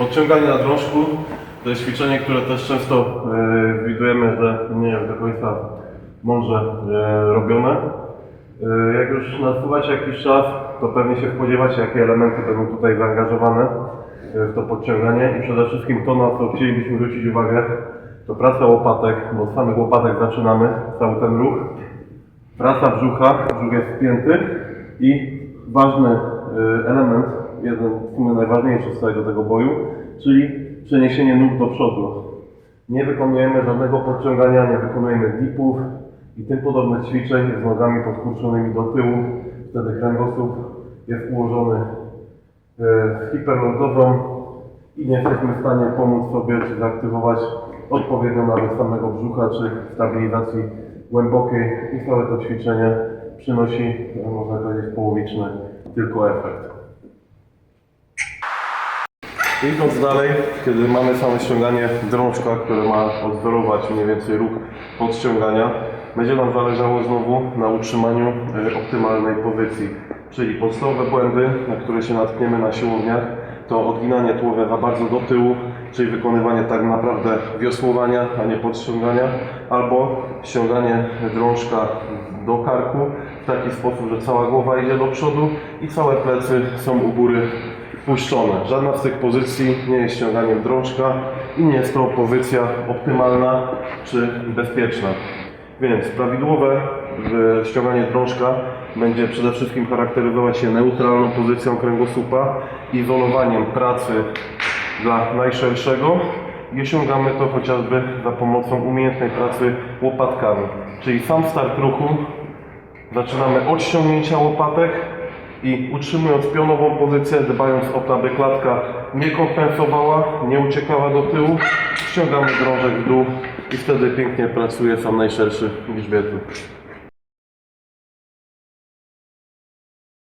Podciąganie na drążku to jest ćwiczenie, które też często e, widujemy, że nie jest do końca mądrze e, robione. E, jak już nasuwacie jakiś czas, to pewnie się spodziewacie, jakie elementy będą tutaj zaangażowane e, w to podciąganie i przede wszystkim to, na co chcielibyśmy zwrócić uwagę, to praca łopatek, bo od samych łopatek zaczynamy cały ten ruch. Praca brzucha, brzuch jest wpięty i ważny y, element, jeden w sumie najważniejszy z całego tego boju, czyli przeniesienie nóg do przodu. Nie wykonujemy żadnego podciągania, nie wykonujemy dipów i tym podobnych ćwiczeń z nogami podkurczonymi do tyłu. Wtedy kręgosłup jest ułożony y, hiperlordową i nie jesteśmy w stanie pomóc sobie czy zaaktywować odpowiednio nawet samego brzucha czy stabilizacji głębokiej i całe to ćwiczenie przynosi, no, można powiedzieć, połowiczny tylko efekt. Idąc dalej, kiedy mamy same ściąganie drążka, które ma odwzorować mniej więcej ruch podciągania, będzie nam zależało znowu na utrzymaniu e, optymalnej pozycji. Czyli podstawowe błędy, na które się natkniemy na siłowniach, to odginanie tułowia bardzo do tyłu, czyli wykonywanie tak naprawdę wiosłowania, a nie podciągania, albo ściąganie drążka do karku w taki sposób, że cała głowa idzie do przodu i całe plecy są u góry puszczone. Żadna z tych pozycji nie jest ściąganiem drążka i nie jest to pozycja optymalna czy bezpieczna. Więc prawidłowe ściąganie drążka będzie przede wszystkim charakteryzować się neutralną pozycją kręgosłupa, izolowaniem pracy dla najszerszego i osiągamy to chociażby za pomocą umiejętnej pracy łopatkami. Czyli sam start ruchu Zaczynamy od ściągnięcia łopatek i utrzymując pionową pozycję, dbając o to, aby klatka nie kompensowała, nie uciekała do tyłu, ściągamy drążek w dół i wtedy pięknie pracuje sam najszerszy grzbietu.